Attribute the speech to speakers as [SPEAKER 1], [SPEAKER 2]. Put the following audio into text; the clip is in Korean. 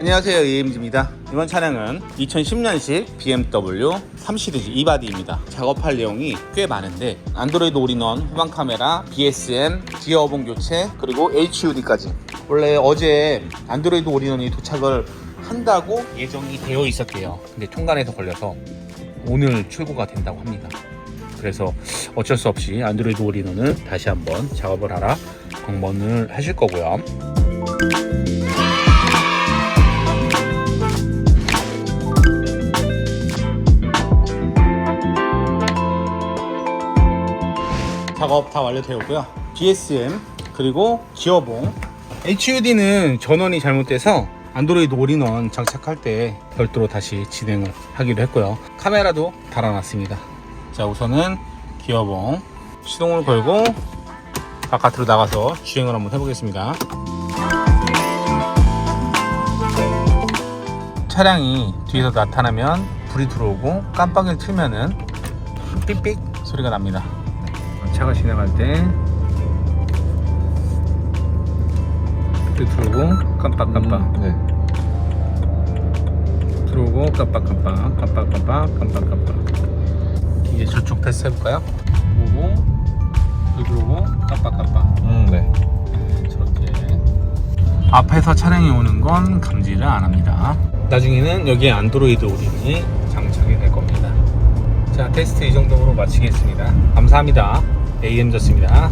[SPEAKER 1] 안녕하세요 AMG입니다. 이번 차량은 2010년식 BMW 3시리즈 이바디입니다. 작업할 내용이 꽤 많은데 안드로이드 올인원 후방 카메라 BSM 기어봉 교체 그리고 HUD까지. 원래 어제 안드로이드 올인원이 도착을 한다고 예정이 되어 있었대요. 근데 통관에서 걸려서 오늘 출고가 된다고 합니다. 그래서 어쩔 수 없이 안드로이드 올인원은 다시 한번 작업을 하라 방문을 하실 거고요 작업 다 완료되었고요. BSM 그리고 기어봉 HUD는 전원이 잘못돼서 안드로이드 올인원 장착할 때 별도로 다시 진행을 하기로 했고요. 카메라도 달아놨습니다. 자 우선은 기어봉 시동을 걸고 바깥으로 나가서 주행을 한번 해보겠습니다. 차량이 뒤에서 나타나면 불이 들어오고 깜빡이를 틀면은 삑삑 소리가 납니다. 차가 진행할 때 들어오고 깜빡깜빡
[SPEAKER 2] 네.
[SPEAKER 1] 들어오고 깜빡깜빡 깜빡깜빡 깜빡깜빡 이제 저쪽 테스트 해볼까요? 오고 불이 들어오고 깜빡깜빡
[SPEAKER 2] 음, 네.
[SPEAKER 1] 저렇게 앞에서 차량이 오는 건 감지를 안 합니다. 나중에는 여기에 안드로이드 오딘이 장착이 될 겁니다. 자 테스트 이 정도로 마치겠습니다. 감사합니다. AM저스입니다.